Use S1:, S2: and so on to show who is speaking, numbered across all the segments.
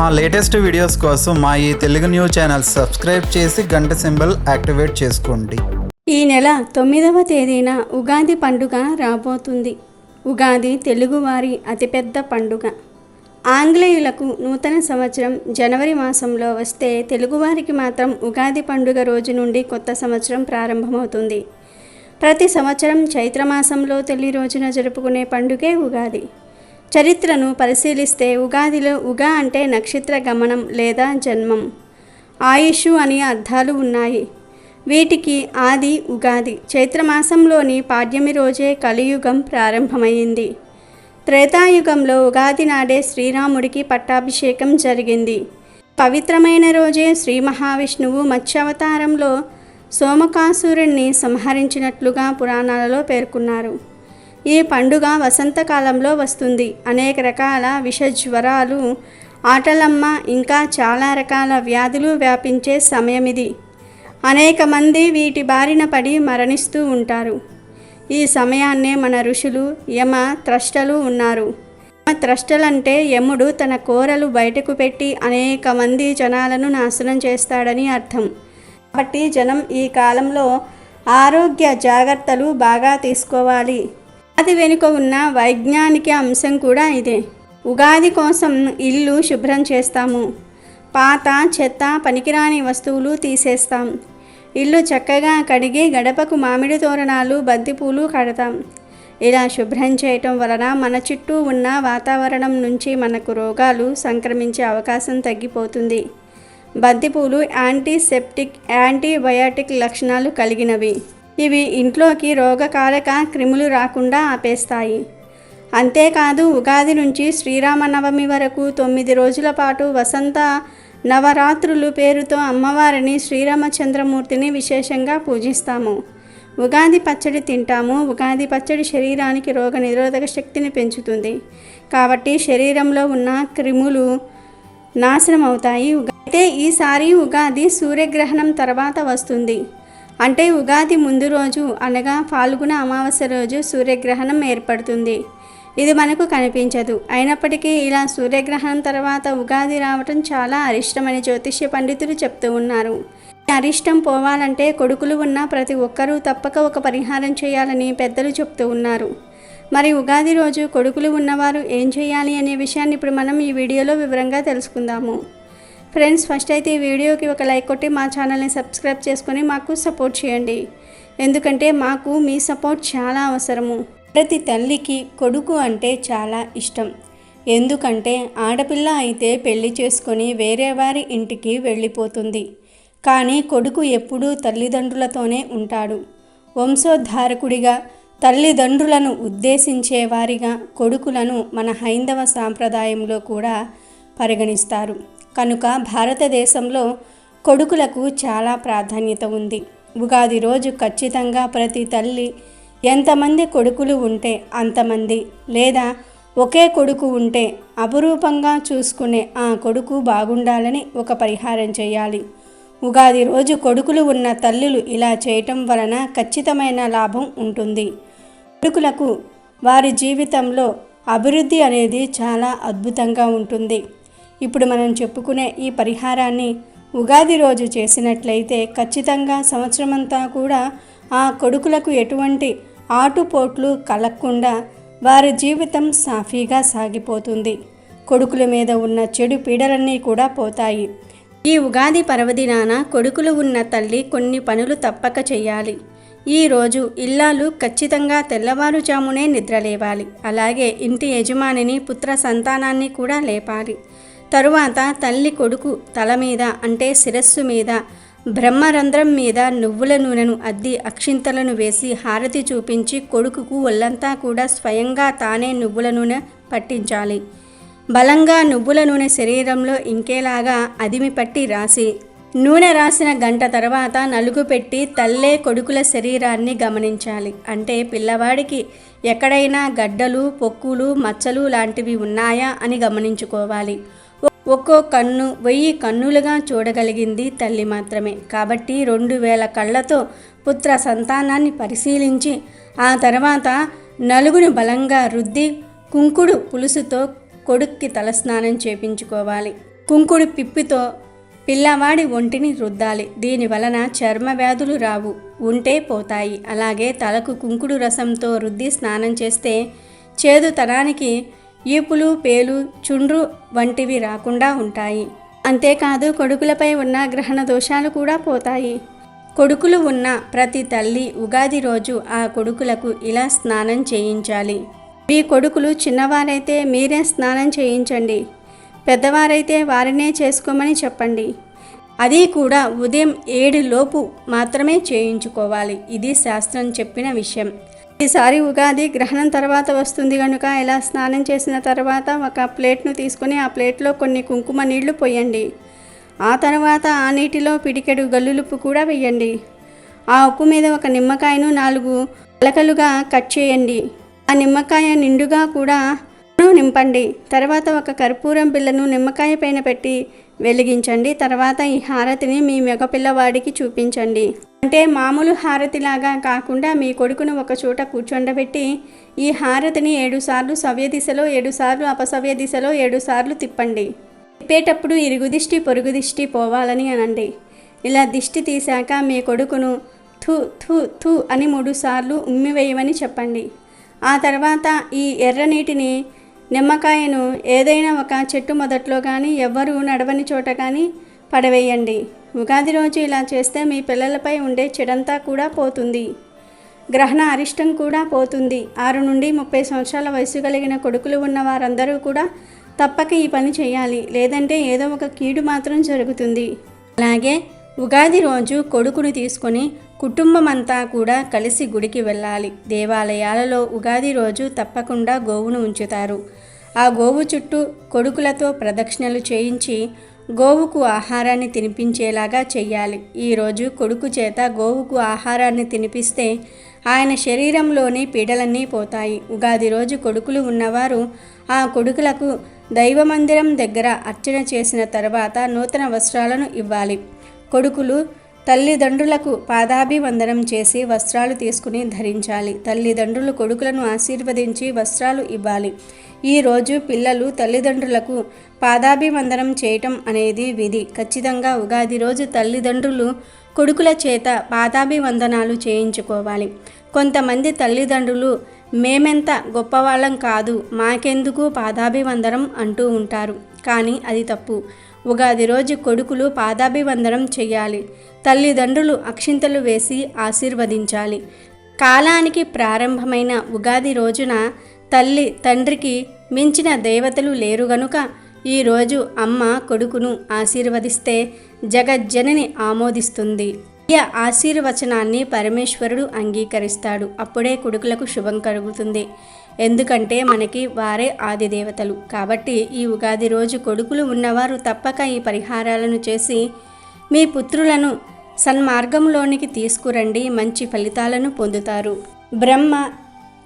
S1: మా latest videos కోసం మా ఈ తెలుగు న్యూస్ ఛానల్ సబ్స్క్రైబ్ చేసి గంట సింబల్ యాక్టివేట్ చేసుకోండి.
S2: ఈ నెల తొమ్మిదవ తేదీన ఉగాది పండుగ రాబోతుంది. ఉగాది తెలుగువారి అతిపెద్ద పండుగ. ఆంగ్లేయులకు నూతన సంవత్సరం జనవరి మాసంలో వస్తే తెలుగువారికి మాత్రం ఉగాది పండుగ రోజు నుండి కొత్త సంవత్సరం ప్రారంభమవుతుంది. ప్రతి సంవత్సరం చైత్రమాసంలో తొలి రోజున జరుపుకునే పండుగే ఉగాది. చరిత్రను పరిశీలిస్తే ఉగాదిలో ఉగా అంటే నక్షత్ర గమనం లేదా జన్మం. ఆయుషు అని అర్థాలు ఉన్నాయి. వీటికి ఆది ఉగాది చైత్రమాసంలోని పాడ్యమి రోజే కలియుగం ప్రారంభమైంది. త్రేతాయుగంలో ఉగాది నాడే శ్రీరాముడికి పట్టాభిషేకం జరిగింది. పవిత్రమైన రోజే శ్రీ మహావిష్ణువు మత్స్యావతారంలో సోమకాసురుణ్ణి సంహరించినట్లుగా పురాణాలలో పేర్కొన్నారు. ఈ పండుగ వసంతకాలంలో వస్తుంది. అనేక రకాల విషజ్వరాలు ఆటలమ్మ ఇంకా చాలా రకాల వ్యాధులు వ్యాపించే సమయం ఇది అనేక మంది వీటి బారిన పడి మరణిస్తూ ఉంటారు. ఈ సమయాన్నే మన ఋషులు యమ త్రష్టలు ఉన్నారు. యమ త్రష్టలంటే యముడు తన కోరలు బయటకు పెట్టి అనేక మంది జనాలను నాశనం చేస్తాడని అర్థం. కాబట్టి జనం ఈ కాలంలో ఆరోగ్య జాగ్రత్తలు బాగా తీసుకోవాలి. అది వెనుక ఉన్న వైజ్ఞానిక అంశం కూడా ఇదే. ఉగాది కోసం ఇల్లు శుభ్రం చేస్తాము. పాత చెత్త పనికిరాని వస్తువులు తీసేస్తాం. ఇల్లు చక్కగా కడిగి గడపకు మామిడి తోరణాలు బంతిపూలు కడతాం. ఇలా శుభ్రం చేయటం వలన మన చుట్టూ ఉన్న వాతావరణం నుంచి మనకు రోగాలు సంక్రమించే అవకాశం తగ్గిపోతుంది. బంతిపూలు యాంటీసెప్టిక్ యాంటీబయాటిక్ లక్షణాలు కలిగినవి. ఇవి ఇంట్లోకి రోగకారక క్రిములు రాకుండా ఆపేస్తాయి. అంతేకాదు ఉగాది నుంచి శ్రీరామనవమి వరకు తొమ్మిది రోజుల పాటు వసంత నవరాత్రులు పేరుతో అమ్మవారిని శ్రీరామచంద్రమూర్తిని విశేషంగా పూజిస్తాము. ఉగాది పచ్చడి తింటాము. ఉగాది పచ్చడి శరీరానికి రోగ నిరోధక శక్తిని పెంచుతుంది. కాబట్టి శరీరంలో ఉన్న క్రిములు నాశనం అవుతాయి అయితే ఈసారి ఉగాది సూర్యగ్రహణం తర్వాత వస్తుంది. అంటే ఉగాది ముందు రోజు అనగా ఫాల్గుణ అమావాస్య రోజు సూర్యగ్రహణం ఏర్పడుతుంది. ఇది మనకు కనిపించదు. అయినప్పటికీ ఇలా సూర్యగ్రహణం తర్వాత ఉగాది రావటం చాలా అరిష్టమని జ్యోతిష్య పండితులు చెప్తూ ఉన్నారు. అరిష్టం పోవాలంటే కొడుకులు ఉన్న ప్రతి ఒక్కరూ తప్పక ఒక పరిహారం చేయాలని పెద్దలు చెప్తూ ఉన్నారు. మరి ఉగాది రోజు కొడుకులు ఉన్నవారు ఏం చేయాలి అనే విషయాన్ని ఇప్పుడు మనం ఈ వీడియోలో వివరంగా తెలుసుకుందాము. ఫ్రెండ్స్ ఫస్ట్ అయితే ఈ వీడియోకి ఒక లైక్ కొట్టి మా ఛానల్ని సబ్స్క్రైబ్ చేసుకొని మాకు సపోర్ట్ చేయండి. ఎందుకంటే మాకు మీ సపోర్ట్ చాలా అవసరము. ప్రతి తల్లికి కొడుకు అంటే చాలా ఇష్టం. ఎందుకంటే ఆడపిల్ల అయితే పెళ్ళి చేసుకొని వేరే వారి ఇంటికి వెళ్ళిపోతుంది. కానీ కొడుకు ఎప్పుడూ తల్లిదండ్రులతోనే ఉంటాడు. వంశోద్ధారకుడిగా తల్లిదండ్రులను ఉద్దేశించే వారిగా కొడుకులను మన హైందవ సాంప్రదాయంలో కూడా పరిగణిస్తారు. కనుక భారతదేశంలో కొడుకులకు చాలా ప్రాధాన్యత ఉంది. ఉగాది రోజు ఖచ్చితంగా ప్రతి తల్లి ఎంతమంది కొడుకులు ఉంటే అంతమంది లేదా ఒకే కొడుకు ఉంటే అపురూపంగా చూసుకునే ఆ కొడుకు బాగుండాలని ఒక పరిహారం చేయాలి. ఉగాది రోజు కొడుకులు ఉన్న తల్లులు ఇలా చేయటం వలన ఖచ్చితమైన లాభం ఉంటుంది. కొడుకులకు వారి జీవితంలో అభివృద్ధి అనేది చాలా అద్భుతంగా ఉంటుంది. ఇప్పుడు మనం చెప్పుకునే ఈ పరిహారాన్ని ఉగాది రోజు చేసినట్లయితే ఖచ్చితంగా సంవత్సరమంతా కూడా ఆ కొడుకులకు ఎటువంటి ఆటుపోట్లు కలగకుండా వారి జీవితం సాఫీగా సాగిపోతుంది. కొడుకుల మీద ఉన్న చెడు పీడలన్నీ కూడా పోతాయి. ఈ ఉగాది పర్వదినాన కొడుకులు ఉన్న తల్లి కొన్ని పనులు తప్పక చేయాలి ఈ రోజు ఇల్లాలు ఖచ్చితంగా తెల్లవారుజామునే నిద్రలేవాలి. అలాగే ఇంటి యజమానిని పుత్ర సంతానాన్ని కూడా లేపాలి. తరువాత తల్లి కొడుకు తల మీద అంటే శిరస్సు మీద బ్రహ్మరంధ్రం మీద నువ్వుల నూనెను అద్ది అక్షింతలను వేసి హారతి చూపించి కొడుకుకు ఒళ్ళంతా కూడా స్వయంగా తానే నువ్వుల నూనె పట్టించాలి. బలంగా నువ్వుల నూనె శరీరంలో ఇంకేలాగా అదిమి పట్టి రాసి నూనె రాసిన గంట తర్వాత నలుగు పెట్టి తల్లే కొడుకుల శరీరాన్ని గమనించాలి. అంటే పిల్లవాడికి ఎక్కడైనా గడ్డలు పొక్కులు మచ్చలు లాంటివి ఉన్నాయా అని గమనించుకోవాలి. ఒక్కో కన్ను వెయ్యి కన్నులుగా చూడగలిగింది తల్లి మాత్రమే. కాబట్టి రెండు వేల కళ్ళతో పుత్ర సంతానాన్ని పరిశీలించి ఆ తర్వాత నలుగుని బలంగా రుద్ది కుంకుడు పులుసుతో కొడుక్కి తలస్నానం చేపించుకోవాలి. కుంకుడు పిప్పితో పిల్లవాడి ఒంటిని రుద్దాలి. దీని వలన చర్మ వ్యాధులు రావు ఉంటే పోతాయి. అలాగే తలకు కుంకుడు రసంతో రుద్ది స్నానం చేస్తే చేదుతనానికి ఈపులు పేలు చుండ్రు వంటివి రాకుండా ఉంటాయి. అంతేకాదు కొడుకులపై ఉన్న గ్రహణ దోషాలు కూడా పోతాయి. కొడుకులు ఉన్న ప్రతి తల్లి ఉగాది రోజు ఆ కొడుకులకు ఇలా స్నానం చేయించాలి. మీ కొడుకులు చిన్నవారైతే మీరే స్నానం చేయించండి. పెద్దవారైతే వారినే చేసుకోమని చెప్పండి. అది కూడా ఉదయం ఏడు లోపు మాత్రమే చేయించుకోవాలి. ఇది శాస్త్రం చెప్పిన విషయం. ఈసారి ఉగాది గ్రహణం తర్వాత వస్తుంది కనుక ఇలా స్నానం చేసిన తర్వాత ఒక ప్లేట్ను తీసుకొని ఆ ప్లేట్లో కొన్ని కుంకుమ నీళ్ళు పోయండి. ఆ తర్వాత ఆ నీటిలో పిడికెడు గల్లులుప్పు కూడా వేయండి. ఆ ఉప్పు మీద ఒక నిమ్మకాయను నాలుగు పలకలుగా కట్ చేయండి. ఆ నిమ్మకాయ నిండుగా కూడా నింపండి. తర్వాత ఒక కర్పూరం బిళ్ళను నిమ్మకాయ పైన పెట్టి వెలిగించండి. తర్వాత ఈ హారతిని మీ మగపిల్లవాడికి చూపించండి. అంటే మామూలు హారతిలాగా కాకుండా మీ కొడుకును ఒక చోట కూర్చోండబెట్టి ఈ హారతిని ఏడుసార్లు సవ్య దిశలో ఏడుసార్లు అపసవ్య దిశలో ఏడుసార్లు తిప్పండి. తిప్పేటప్పుడు ఇరుగు దిష్టి పొరుగు దిష్టి పోవాలని అనండి. ఇలా దిష్టి తీశాక మీ కొడుకును థు థు థు అని మూడుసార్లు ఉమ్మివేయమని చెప్పండి. ఆ తర్వాత ఈ ఎర్ర నీటిని నిమ్మకాయను ఏదైనా ఒక చెట్టు మొదట్లో కానీ ఎవ్వరూ నడవని చోట కానీ పడవేయండి. ఉగాది రోజు ఇలా చేస్తే మీ పిల్లలపై ఉండే చెడంతా కూడా పోతుంది. గ్రహణ అరిష్టం కూడా పోతుంది. ఆరు నుండి ముప్పై సంవత్సరాల వయసు కలిగిన కొడుకులు ఉన్న వారందరూ కూడా తప్పక ఈ పని చేయాలి. లేదంటే ఏదో ఒక కీడు మాత్రం జరుగుతుంది. అలాగే ఉగాది రోజు కొడుకుని తీసుకొని కుటుంబం అంతా కూడా కలిసి గుడికి వెళ్ళాలి. దేవాలయాలలో ఉగాది రోజు తప్పకుండా గోవును ఉంచుతారు. ఆ గోవు చుట్టూ కొడుకులతో ప్రదక్షిణలు చేయించి గోవుకు ఆహారాన్ని తినిపించేలాగా చెయ్యాలి. ఈరోజు కొడుకు చేత గోవుకు ఆహారాన్ని తినిపిస్తే ఆయన శరీరంలోని పీడలన్నీ పోతాయి. ఉగాది రోజు కొడుకులు ఉన్నవారు ఆ కొడుకులకు దైవ మందిరం దగ్గర అర్చన చేసిన తర్వాత నూతన వస్త్రాలను ఇవ్వాలి. కొడుకులు తల్లిదండ్రులకు పాదాభివందనం చేసి వస్త్రాలు తీసుకుని ధరించాలి. తల్లిదండ్రులు కొడుకులను ఆశీర్వదించి వస్త్రాలు ఇవ్వాలి. ఈరోజు పిల్లలు తల్లిదండ్రులకు పాదాభివందనం చేయటం అనేది విధి. ఖచ్చితంగా ఉగాది రోజు తల్లిదండ్రులు కొడుకుల చేత పాదాభివందనాలు చేయించుకోవాలి. కొంతమంది తల్లిదండ్రులు మేమెంత గొప్పవాళ్ళం కాదు మాకెందుకు పాదాభివందనం? అంటూ ఉంటారు. కానీ అది తప్పు. ఉగాది రోజు కొడుకులు పాదాభివందనం చేయాలి. తల్లిదండ్రులు అక్షింతలు వేసి ఆశీర్వదించాలి. కాలానికి ప్రారంభమైన ఉగాది రోజున తల్లి తండ్రికి మించిన దేవతలు లేరు గనుక ఈరోజు అమ్మ కొడుకును ఆశీర్వదిస్తే జగజ్జనని ఆమోదిస్తుంది. ఈ ఆశీర్వచనాన్ని పరమేశ్వరుడు అంగీకరిస్తాడు. అప్పుడే కొడుకులకు శుభం కలుగుతుంది. ఎందుకంటే మనకి వారే ఆది దేవతలు. కాబట్టి ఈ ఉగాది రోజు కొడుకులు ఉన్నవారు తప్పక ఈ పరిహారాలను చేసి మీ పుత్రులను సన్మార్గంలోనికి తీసుకురండి మంచి ఫలితాలను పొందుతారు. బ్రహ్మ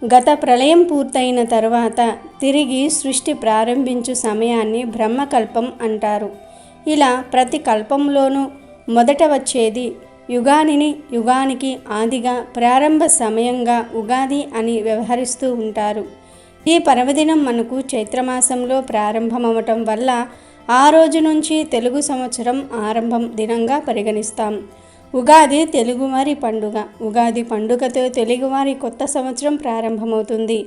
S2: గత ప్రళయం పూర్తయిన తర్వాత తిరిగి సృష్టి ప్రారంభించు సమయాన్ని బ్రహ్మకల్పం అంటారు. ఇలా ప్రతి కల్పంలోనూ మొదట వచ్చేది యుగానిని యుగానికి ఆదిగా ప్రారంభ సమయంగా ఉగాది అని వ్యవహరిస్తూ ఉంటారు. ఈ పర్వదినం మనకు చైత్రమాసంలో ప్రారంభమవటం వల్ల ఆ రోజు నుంచి తెలుగు సంవత్సరం ఆరంభం దినంగా పరిగణిస్తాం. ఉగాది తెలుగువారి పండుగ. ఉగాది పండుగతో తెలుగువారి కొత్త సంవత్సరం ప్రారంభమవుతుంది.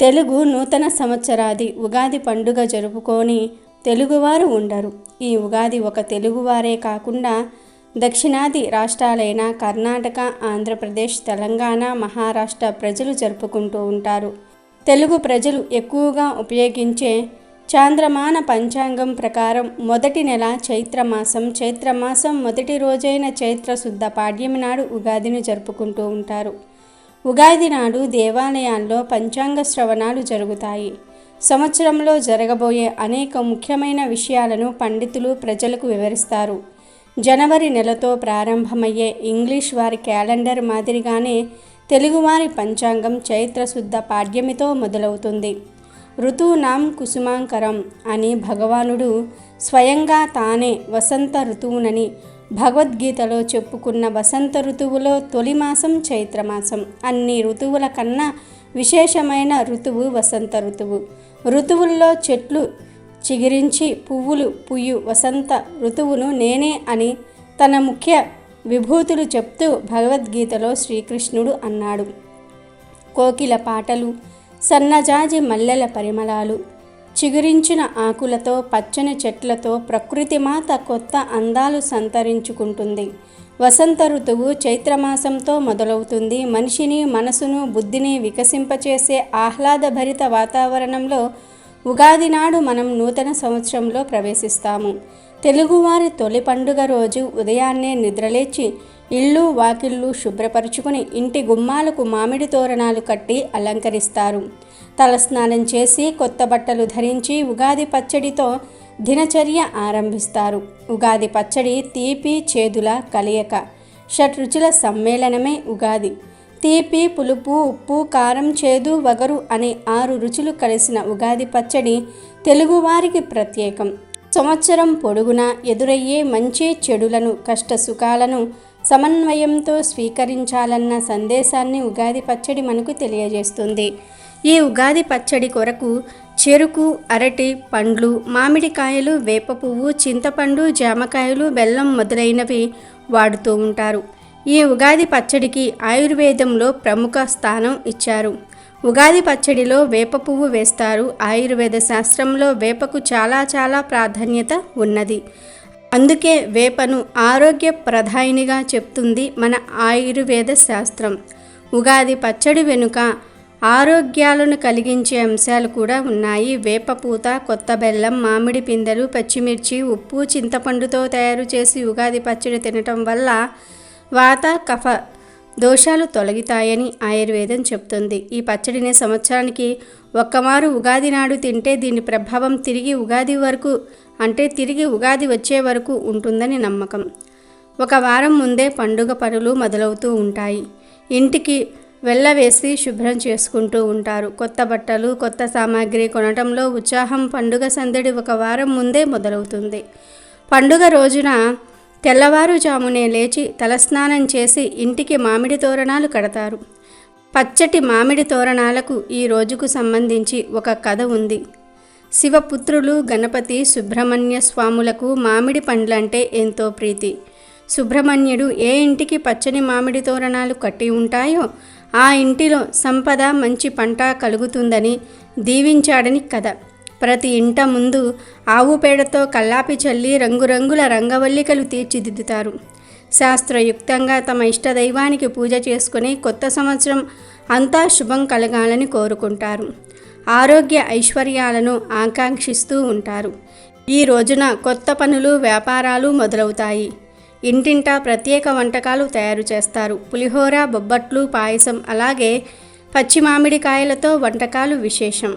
S2: తెలుగు నూతన సంవత్సరాది ఉగాది పండుగ జరుపుకొని తెలుగువారు ఉండరు. ఈ ఉగాది ఒక తెలుగువారే కాకుండా దక్షిణాది రాష్ట్రాలైన కర్ణాటక ఆంధ్రప్రదేశ్ తెలంగాణ మహారాష్ట్ర ప్రజలు జరుపుకుంటూ ఉంటారు. తెలుగు ప్రజలు ఎక్కువగా ఉపయోగించే చాంద్రమాన పంచాంగం ప్రకారం మొదటి నెల చైత్రమాసం చైత్రమాసం మొదటి రోజైన చైత్ర శుద్ధ పాడ్యమి నాడు ఉగాదిని జరుపుకుంటూ ఉంటారు. ఉగాది నాడు దేవాలయాల్లో పంచాంగ శ్రవణాలు జరుగుతాయి. సంవత్సరంలో జరగబోయే అనేక ముఖ్యమైన విషయాలను పండితులు ప్రజలకు వివరిస్తారు. జనవరి నెలతో ప్రారంభమయ్యే ఇంగ్లీష్ వారి క్యాలెండర్ మాదిరిగానే తెలుగువారి పంచాంగం చైత్రశుద్ధ పాడ్యమితో మొదలవుతుంది. ఋతువునాం కుసుమాంకరం అని భగవానుడు స్వయంగా తానే వసంత ఋతువునని భగవద్గీతలో చెప్పుకున్న వసంత ఋతువులో తొలి మాసం చైత్రమాసం అన్ని ఋతువుల కన్నా విశేషమైన ఋతువు వసంత ఋతువు. ఋతువుల్లో చెట్లు చిగిరించి పువ్వులు పుయ్యు వసంత ఋతువును నేనే అని తన ముఖ్య విభూతులు చెప్తూ భగవద్గీతలో శ్రీకృష్ణుడు అన్నాడు. కోకిల పాటలు సన్నజాజి మల్లెల పరిమళాలు చిగురించిన ఆకులతో పచ్చని చెట్లతో ప్రకృతి మాత కొత్త అందాలు సంతరించుకుంటుంది. వసంత ఋతువు చైత్రమాసంతో మొదలవుతుంది. మనిషిని మనసును బుద్ధిని వికసింపచేసే ఆహ్లాదభరిత వాతావరణంలో ఉగాది నాడు మనం నూతన సంవత్సరంలో ప్రవేశిస్తాము. తెలుగువారి తొలి పండుగ రోజు ఉదయాన్నే నిద్రలేచి ఇళ్ళు వాకిళ్ళు శుభ్రపరుచుకుని ఇంటి గుమ్మాలకు మామిడి తోరణాలు కట్టి అలంకరిస్తారు. తలస్నానం చేసి కొత్త బట్టలు ధరించి ఉగాది పచ్చడితో దినచర్య ఆరంభిస్తారు. ఉగాది పచ్చడి తీపి చేదుల కలయిక షట్రుచుల సమ్మేళనమే ఉగాది. తీపి పులుపు ఉప్పు కారం చేదు వగరు అనే ఆరు రుచులు కలిసిన ఉగాది పచ్చడి తెలుగువారికి ప్రత్యేకం. సంవత్సరం పొడుగునా ఎదురయ్యే మంచి చెడులను కష్ట సుఖాలను సమన్వయంతో స్వీకరించాలన్న సందేశాన్ని ఉగాది పచ్చడి మనకు తెలియజేస్తుంది. ఈ ఉగాది పచ్చడి కొరకు చెరుకు అరటి పండ్లు మామిడికాయలు వేప పువ్వు చింతపండు జామకాయలు బెల్లం మొదలైనవి వాడుతూ ఉంటారు. ఈ ఉగాది పచ్చడికి ఆయుర్వేదంలో ప్రముఖ స్థానం ఇచ్చారు. ఉగాది పచ్చడిలో వేప పువ్వు వేస్తారు. ఆయుర్వేద శాస్త్రంలో వేపకు చాలా చాలా ప్రాధాన్యత ఉన్నది. అందుకే వేపను ఆరోగ్య ప్రధాయినిగా చెప్తుంది మన ఆయుర్వేద శాస్త్రం. ఉగాది పచ్చడి వెనుక ఆరోగ్యాలను కలిగించే అంశాలు కూడా ఉన్నాయి. వేపపూత కొత్త బెల్లం మామిడి పిందెలు పచ్చిమిర్చి ఉప్పు చింతపండుతో తయారు చేసి ఉగాది పచ్చడి తినటం వల్ల వాత కఫ దోషాలు తొలగితాయని ఆయుర్వేదం చెప్తుంది. ఈ పచ్చడిని సంవత్సరానికి ఒక్కమారు ఉగాది నాడు తింటే దీని ప్రభావం తిరిగి ఉగాది వరకు అంటే తిరిగి ఉగాది వచ్చే వరకు ఉంటుందని నమ్మకం. ఒక వారం ముందే పండుగ పనులు మొదలవుతూ ఉంటాయి. ఇంటికి వెళ్ళవేసి శుభ్రం చేసుకుంటూ ఉంటారు. కొత్త బట్టలు కొత్త సామాగ్రి కొనటంలో ఉత్సాహం పండుగ సందడి ఒక వారం ముందే మొదలవుతుంది. పండుగ రోజున తెల్లవారుజామునే లేచి తలస్నానం చేసి ఇంటికి మామిడి తోరణాలు కడతారు. పచ్చటి మామిడి తోరణాలకు ఈ రోజుకు సంబంధించి ఒక కథ ఉంది. శివపుత్రులు గణపతి సుబ్రహ్మణ్య స్వాములకు మామిడి పండ్లంటే ఎంతో ప్రీతి. సుబ్రహ్మణ్యుడు ఏ ఇంటికి పచ్చని మామిడి తోరణాలు కట్టి ఉంటాయో ఆ ఇంటిలో సంపద మంచి పంట కలుగుతుందని దీవించాడని కథ. ప్రతి ఇంట ముందు ఆవు పేడతో కల్లాపి చల్లి రంగురంగుల రంగవల్లికలు తీర్చిదిద్దుతారు. శాస్త్రయుక్తంగా తమ ఇష్టదైవానికి పూజ చేసుకుని కొత్త సంవత్సరం అంతా శుభం కలగాలని కోరుకుంటారు. ఆరోగ్య ఐశ్వర్యాలను ఆకాంక్షిస్తూ ఉంటారు. ఈ రోజున కొత్త పనులు వ్యాపారాలు మొదలవుతాయి. ఇంటింటా ప్రత్యేక వంటకాలు తయారు చేస్తారు. పులిహోర బొబ్బట్లు పాయసం అలాగే పచ్చి మామిడికాయలతో వంటకాలు విశేషం.